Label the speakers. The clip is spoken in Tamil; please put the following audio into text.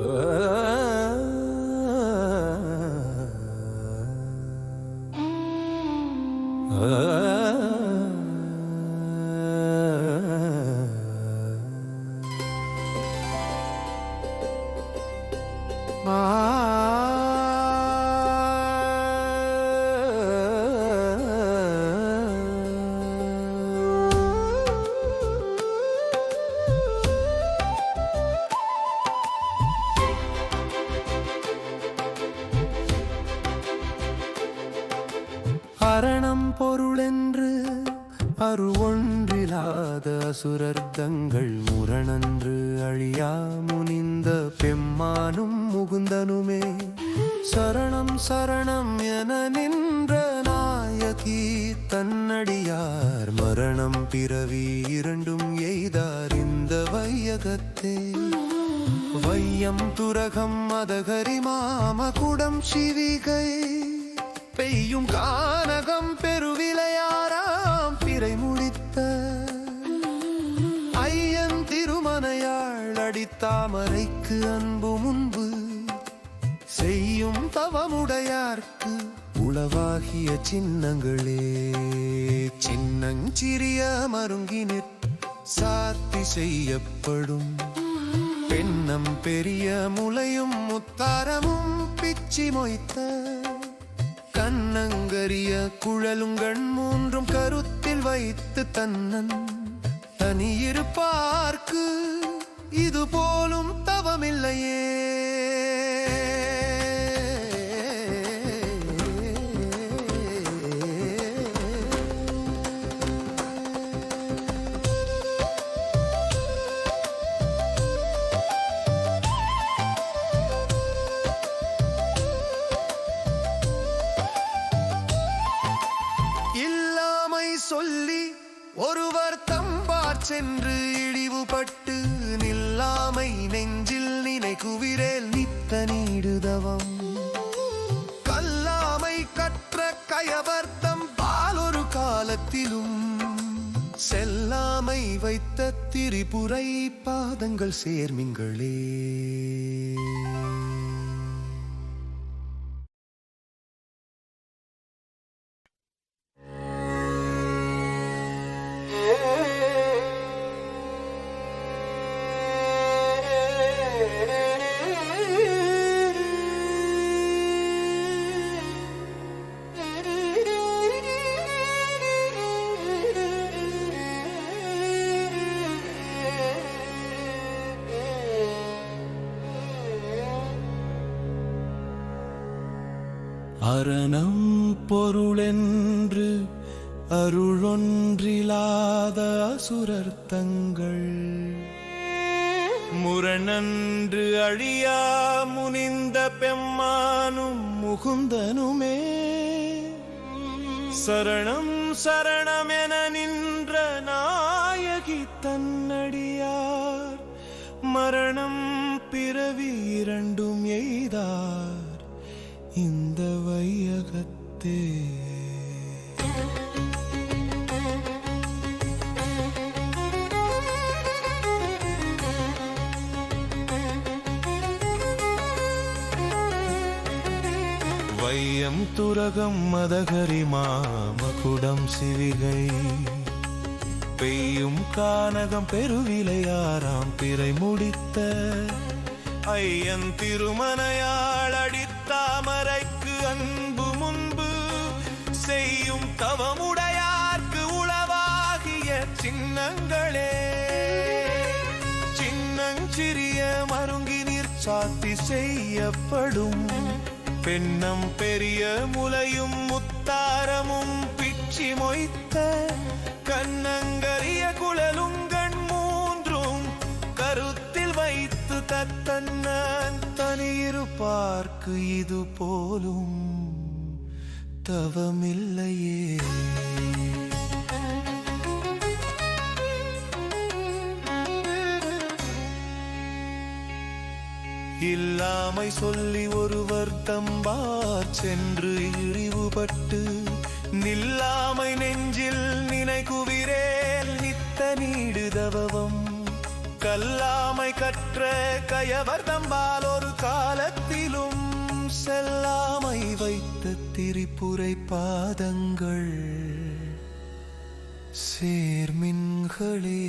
Speaker 1: Uh... அரணம் பொருளென்று அருவொன்றிலாத அசுரர்த்தங்கள் முரணன்று அழியா முனிந்த பெம்மானும் முகுந்தனுமே. சரணம் சரணம் என நின்ற நாயகி தன்னடியார் மரணம் பிறவி இரண்டும் எய்தார் இந்த வையகத்தே. வையம் துரகம் மதகரி மாமகுடம் சிவிகை. பெய்யும் கானகம் பெருவிளையாராம் பிறை முடித்த ஐயன் திருமனையாள் அடித்தாமரைக்கு அன்பு முன்பு செய்யும் தவமுடையார்க்கு உளவாகிய சின்னங்களே. சின்னஞ்சிறிய மருங்கினிற் சாத்தி செய்யப்படும் பெண்ணம் பெரிய முளையும் முத்தாரமும் பிச்சி மொய்த்த கண்ணங்கரிய குழலுங்கண் மூன்றும் கருத்தில் வைத்து தன்னன் தனியிருப்பார்க்கு. இது போலும் தவமில்லையே. சென்று இழிவுபட்டு நில்லாமை நெஞ்சில் நினை குவிரேல் நித்த நீடுதவம். கல்லாமை கற்ற கயவர்த்தம் பாலொரு காலத்திலும். செல்லாமை வைத்த திரிபுரை பாதங்கள் சேர்மிங்களே. அரணம் பொருளென்று அருளொன்றிலாத அசுரர்த்தங்கள் முரணன்று அழியா முனிந்த பெம்மானும் முகுந்தனுமே. சரணம் சரணமென நின்ற நாயகி தன் வையகத்தே வையம் துரகம் மதகரி மாமகுடம் சிவிகை. பெய்யும் கானகம் பெருவிலையாராம் பிறை முடித்த. ஐயன் திருமனையாள் அடித்தாமல் செய்யும் தவமுடையார்க்கு உளவாகிய சின்னங்களே. சின்னஞ்சிறிய மருங்கினிற் சாத்தி செய்யப்படும். பெண்ணம் பெரிய முலையும் முத்தாரமும் பிச்சி மொய்த்த கண்ணங்கரிய குழலும் கண் மூன்றும் கருத்தில் வைத்து தத்தன்னான் தனியிருப்பார்க்கு இது போலும். தவமில்லையே. இல்லாமை சொல்லி ஒருவர் தம்பார் சென்று இழிவுபட்டு நில்லாமை நெஞ்சில் நினைக்குவிரேல் நித்த நீடுதவம் கல்லாமை கற்ற கயவர் தம்பால் ஒரு காலத்திலும் செல்லாமை வைத்த திரிபுரை பாதங்கள் சேர்மின்களே